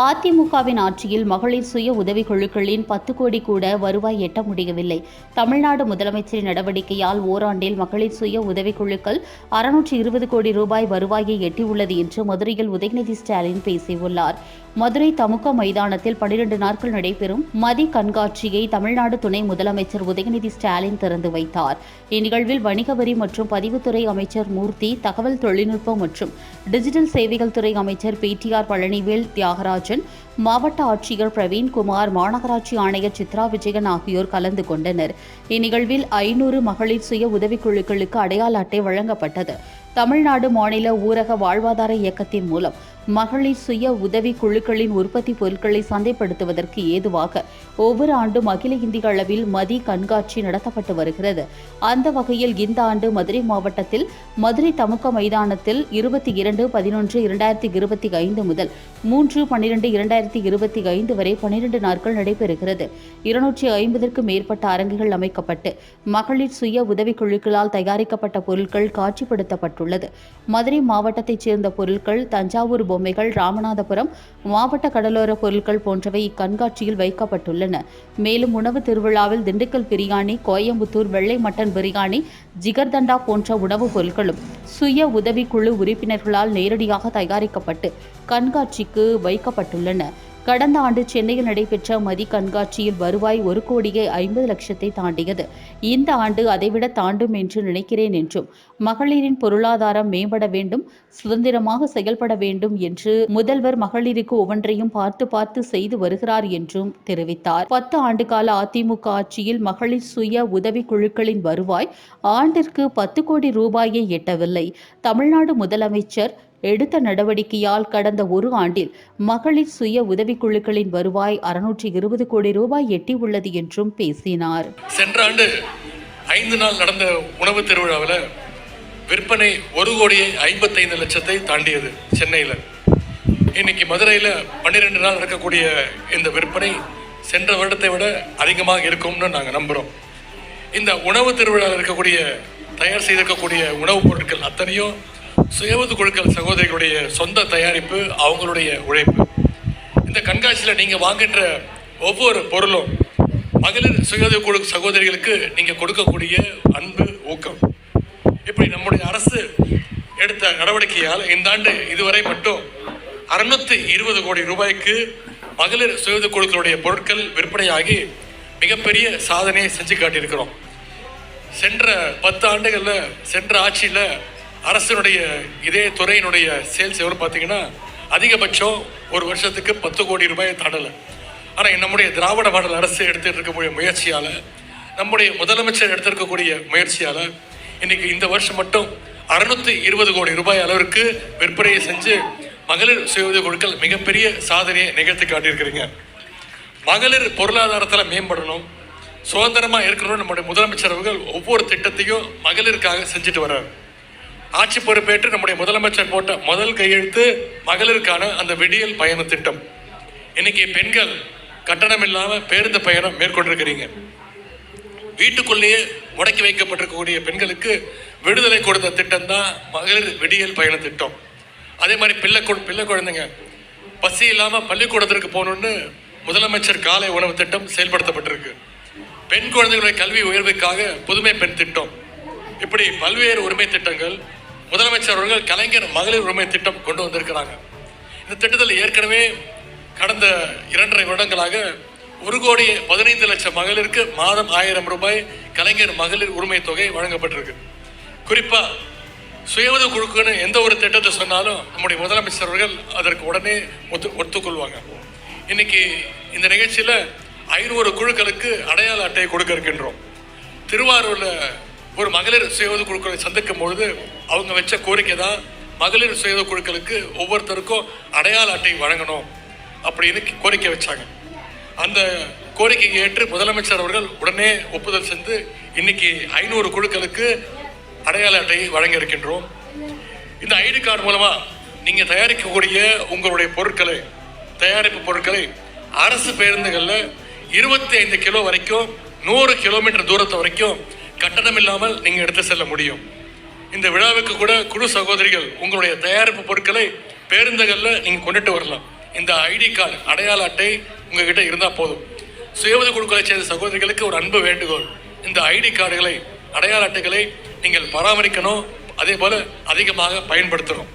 அதிமுகவின் ஆட்சியில் மகளிர் சுய உதவிக்குழுக்களின் பத்து கோடி கூட வருவாய் எட்ட முடியவில்லை. தமிழ்நாடு முதலமைச்சரின் நடவடிக்கையால் ஓராண்டில் மகளிர் சுய உதவி குழுக்கள் அறுநூற்று இருபது கோடி ரூபாய் வருவாயை எட்டியுள்ளது என்று மதுரையில் உதயநிதி ஸ்டாலின் பேசியுள்ளார். மதுரை தமுக மைதானத்தில் பனிரெண்டு நாட்கள் நடைபெறும் மதி கண்காட்சியை தமிழ்நாடு துணை முதலமைச்சர் உதயநிதி ஸ்டாலின் திறந்து வைத்தார். இந்நிகழ்வில் வணிக வரி மற்றும் பதிவுத்துறை அமைச்சர் மூர்த்தி தகவல் தொழில்நுட்பம் மற்றும் டிஜிட்டல் சேவைகள் துறை அமைச்சர் பிடிஆர் பழனிவேல் தியாகராஜன் மாவட்ட ஆட்சியர் பிரவீன்குமார் மாநகராட்சி ஆணையர் சித்ரா விஜயன் ஆகியோர் கலந்து கொண்டனர். இந்நிகழ்வில் ஐநூறு மகளிர் சுய உதவிக்குழுக்களுக்கு அடையாள அட்டை வழங்கப்பட்டது. தமிழ்நாடு மாநில ஊரக வாழ்வாதார இயக்கத்தின் மூலம் மகளிர் சுய உதவி குழுக்களின் உற்பத்தி பொருட்களை சந்தைப்படுத்துவதற்கு ஏதுவாக ஒவ்வொரு ஆண்டும் அகில இந்திய அளவில் மதி கண்காட்சி நடத்தப்பட்டு வருகிறது. அந்த வகையில் இந்த ஆண்டு மதுரை மாவட்டத்தில் மதுரை தமுக மைதானத்தில் இருபத்தி இரண்டு பதினொன்று இரண்டாயிரத்தி இருபத்தி ஐந்து முதல் மூன்று பன்னிரண்டு இரண்டாயிரத்தி இருபத்தி ஐந்து வரை பன்னிரண்டு நாட்கள் நடைபெறுகிறது. இருநூற்றி ஐம்பதற்கும் மேற்பட்ட அரங்குகள் அமைக்கப்பட்டு மகளிர் சுய உதவிக் குழுக்களால் தயாரிக்கப்பட்ட பொருட்கள் காட்சிப்படுத்தப்பட்டுள்ளது. மதுரை மாவட்டத்தைச் சேர்ந்த பொருட்கள் தஞ்சாவூர் பொம்மைகள் ராமநாதபுரம் மாவட்ட கடலோர பொருட்கள் போன்றவை இக்கண்காட்சியில் வைக்கப்பட்டுள்ளன. மேலும் உணவு திருவிழாவில் திண்டுக்கல் பிரியாணி கோயம்புத்தூர் வெள்ளை மட்டன் பிரியாணி ஜிகர்தண்டா போன்ற உணவுப் பொருட்களும் சுய உதவிக்குழு உறுப்பினர்களால் நேரடியாக தயாரிக்கப்பட்டு கண்காட்சிக்கு வைக்கப்பட்டுள்ளன. கடந்த ஆண்டு சென்னையில் நடைபெற்ற மதி கண்காட்சியில் வருவாய் ஒரு கோடியே ஐம்பது லட்சத்தை தாண்டியது. இந்த ஆண்டு அதைவிட தாண்டும் என்று நினைக்கிறேன் என்றும் மகளிரின் பொருளாதாரம் மேம்பட வேண்டும் சுதந்திரமாக செயல்பட வேண்டும் என்று முதல்வர் மகளிருக்கு ஒவ்வொன்றையும் பார்த்து பார்த்து செய்து வருகிறார் என்றும் தெரிவித்தார். பத்து ஆண்டு கால அதிமுக ஆட்சியில் மகளிர் சுய உதவி குழுக்களின் வருவாய் ஆண்டிற்கு பத்து கோடி ரூபாயை எட்டவில்லை. தமிழ்நாடு முதலமைச்சர் எடுத்த நடவடிக்கையால் கடந்த ஒரு ஆண்டில் மகளிர் சுய உதவிக்குழுக்களின் வருவாய் அறுநூற்றி இருபது கோடி ரூபாய் எட்டியுள்ளது என்றும் பேசினார். சென்ற ஆண்டு ஐந்து நாள் நடந்த உணவு திருவிழாவில் விற்பனை ஒரு கோடியே ஐம்பத்தைந்து லட்சத்தை தாண்டியது சென்னையில். இன்னைக்கு மதுரையில் பன்னிரெண்டு நாள் நடக்கக்கூடிய இந்த விற்பனை சென்ற வருடத்தை விட அதிகமாக இருக்கும்னு நாங்கள் நம்புகிறோம் இந்த உணவு திருவிழாவில் இருக்கக்கூடிய தயார் செய்திருக்கக்கூடிய உணவுப் பொருட்கள் அத்தனையும் சுயவது குழுக்கள் சகோதரிகளுடைய சொந்த தயாரிப்பு அவங்களுடைய உழைப்பு. இந்த கண்காட்சியில் நீங்கள் வாங்குகின்ற ஒவ்வொரு பொருளும் மகளிர் சுயஉதவி குழு சகோதரிகளுக்கு நீங்கள் கொடுக்கக்கூடிய அன்பு ஊக்கம். இப்படி நம்முடைய அரசு எடுத்த நடவடிக்கையால் இந்த ஆண்டு இதுவரை மட்டும் அறுநூத்தி இருபது கோடி ரூபாய்க்கு மகளிர் சுயஉதவி குழுக்களுடைய பொருட்கள் விற்பனையாகி மிகப்பெரிய சாதனையை செஞ்சு காட்டியிருக்கிறோம். சென்ற பத்து ஆண்டுகளில் சென்ற ஆட்சியில் அரசினுடைய இதே துறையினுடைய சேல்ஸ் எவ்வளோ பார்த்தீங்கன்னா அதிகபட்சம் ஒரு வருஷத்துக்கு பத்து கோடி ரூபாயை தாண்டலை. ஆனால் நம்முடைய திராவிட மாடல் அரசு எடுத்துகிட்டு இருக்கக்கூடிய முயற்சியால் நம்முடைய முதலமைச்சர் எடுத்திருக்கக்கூடிய முயற்சியால் இன்னைக்கு இந்த வருஷம் மட்டும் அறுநூத்தி இருபது கோடி ரூபாய் அளவிற்கு விற்பனையை செஞ்சு மகளிர் சுய உதவி குழுக்கள் மிகப்பெரிய சாதனையை நிகழ்த்தி காட்டியிருக்கிறீங்க. மகளிர் பொருளாதாரத்தில் மேம்படணும் சுதந்திரமாக இருக்கணும்னு நம்முடைய முதலமைச்சர் அவர்கள் ஒவ்வொரு திட்டத்தையும் மகளிருக்காக செஞ்சுட்டு வர்றாரு. ஆட்சி பொறுப்பேற்று நம்முடைய முதலமைச்சர் போட்ட முதல் கையெழுத்து மகளிருக்கான அந்த விடியல் பயண திட்டம். இன்னைக்கு பெண்கள் கட்டணம் இல்லாமல் பேருந்து பயணம் மேற்கொண்டிருக்கிறீங்க. வீட்டுக்குள்ளேயே முடக்கி வைக்கப்பட்டிருக்கக்கூடிய பெண்களுக்கு விடுதலை கொடுத்த திட்டம் தான் மகளிர் விடியல் பயண திட்டம். அதே மாதிரி பிள்ளை கு- பிள்ளை குழந்தைங்க பசி இல்லாமல் பள்ளிக்கூடத்திற்கு போகணுன்னு முதலமைச்சர் காலை உணவு திட்டம் செயல்படுத்தப்பட்டிருக்கு. பெண் குழந்தைகளுடைய கல்வி உயர்வுக்காக புதுமை பெண் திட்டம். இப்படி பல்வேறு உரிமை திட்டங்கள் முதலமைச்சர் அவர்கள் கலைஞர் மகளிர் உரிமை திட்டம் கொண்டு வந்திருக்கிறாங்க. இந்த திட்டத்தில் ஏற்கனவே கடந்த இரண்டரை வருடங்களாக ஒரு கோடி பதினைந்து லட்சம் மகளிருக்கு மாதம் ஆயிரம் ரூபாய் கலைஞர் மகளிர் உரிமை தொகை வழங்கப்பட்டிருக்கு. குறிப்பாக சுயஉதவி குழுக்குன்னு எந்த ஒரு திட்டத்தை சொன்னாலும் நம்முடைய முதலமைச்சர் அவர்கள் அதற்கு உடனே ஒத்து ஒத்துக்கொள்வாங்க. இன்னைக்கு இந்த நிகழ்ச்சியில் ஐநூறு குழுக்களுக்கு அடையாள அட்டையை கொடுக்க இருக்கின்றோம். திருவாரூரில் ஒரு மகளிர் சுயஉதவி குழுக்களை சந்திக்கும் பொழுது அவங்க வச்ச கோரிக்கை தான் மகளிர் சுயஉதவி குழுக்களுக்கு ஒவ்வொருத்தருக்கும் அடையாள அட்டை வழங்கணும் அப்படின்னு கோரிக்கை வச்சாங்க. அந்த கோரிக்கையை ஏற்று முதலமைச்சர் அவர்கள் உடனே ஒப்புதல் செஞ்சு இன்னைக்கு ஐநூறு குழுக்களுக்கு அடையாள அட்டையை வழங்க இருக்கின்றோம் இந்த ஐடி கார்டு மூலமா நீங்க தயாரிக்கக்கூடிய உங்களுடைய பொருட்களை தயாரிப்பு பொருட்களை அரசு பேருந்துகளில் இருபத்தி ஐந்து கிலோ வரைக்கும் நூறு கிலோமீட்டர் தூரத்தை வரைக்கும் கட்டணம் இல்லாமல் நீங்கள் எடுத்து செல்ல முடியும். இந்த விழாவுக்கு கூட குழு சகோதரிகள் உங்களுடைய தயாரிப்பு பொருட்களை பேருந்துகளில் நீங்கள் கொண்டுட்டு வரலாம். இந்த ஐடி கார்டு அடையாள அட்டை உங்ககிட்ட இருந்தால் போதும். சுய உதவி குழுக்களை சேர்ந்த சகோதரிகளுக்கு ஒரு அன்பு வேண்டுகோள். இந்த ஐடி கார்டுகளை அடையாள அட்டைகளை நீங்கள் பராமரிக்கணும். அதே போல அதிகமாக பயன்படுத்தணும்.